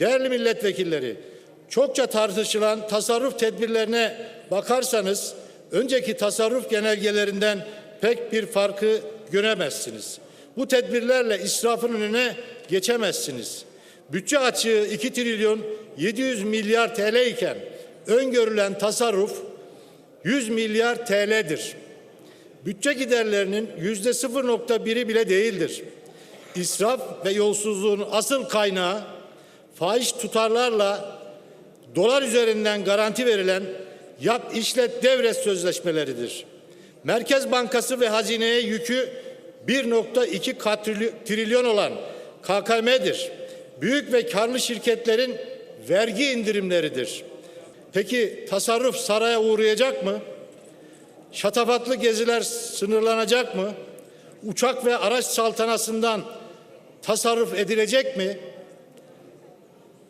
Değerli milletvekilleri, çokça tartışılan tasarruf tedbirlerine bakarsanız önceki tasarruf genelgelerinden pek bir farkı göremezsiniz. Bu tedbirlerle israfın önüne geçemezsiniz. Bütçe açığı 2 trilyon 700 milyar TL iken öngörülen tasarruf 100 milyar TL'dir. Bütçe giderlerinin yüzde 0.1'i bile değildir. İsraf ve yolsuzluğun asıl kaynağı fahiş tutarlarla dolar üzerinden garanti verilen yap işlet devret sözleşmeleridir. Merkez Bankası ve hazineye yükü 1.2 katrilyon- trilyon olan KKM'dir. Büyük ve karlı şirketlerin vergi indirimleridir. Peki tasarruf saraya uğrayacak mı? Şatafatlı geziler sınırlanacak mı? Uçak ve araç saltanasından tasarruf edilecek mi?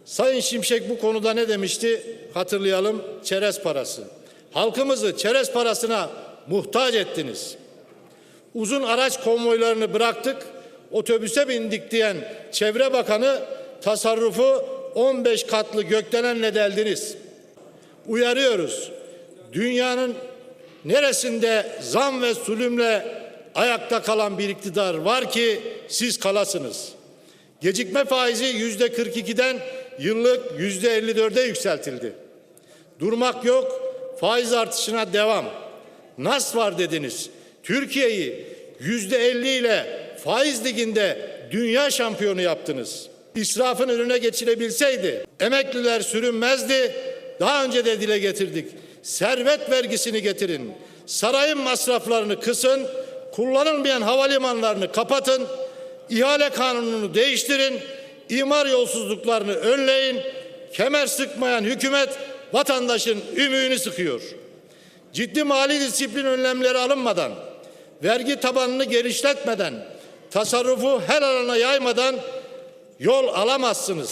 Sayın Şimşek bu konuda ne demişti? Hatırlayalım. Çerez parası. Halkımızı çerez parasına muhtaç ettiniz. Uzun araç konvoylarını bıraktık, otobüse bindik diyen Çevre Bakanı tasarrufu 15 katlı gökdelenle deldiniz. Uyarıyoruz. Dünyanın neresinde zam ve zulümle ayakta kalan bir iktidar var ki siz kalasınız. Gecikme faizi yüzde 42'den yıllık yüzde 54'e yükseltildi. Durmak yok, faiz artışına devam. Nas var dediniz. Türkiye'yi yüzde 50 ile faiz liginde dünya şampiyonu yaptınız. İsrafın önüne geçilebilseydi emekliler sürünmezdi. Daha önce de dile getirdik. Servet vergisini getirin. Sarayın masraflarını kısın. Kullanılmayan havalimanlarını kapatın. İhale kanununu değiştirin. İmar yolsuzluklarını önleyin. Kemer sıkmayan hükümet vatandaşın ümüğünü sıkıyor. Ciddi mali disiplin önlemleri alınmadan, vergi tabanını genişletmeden, tasarrufu her alana yaymadan yol alamazsınız.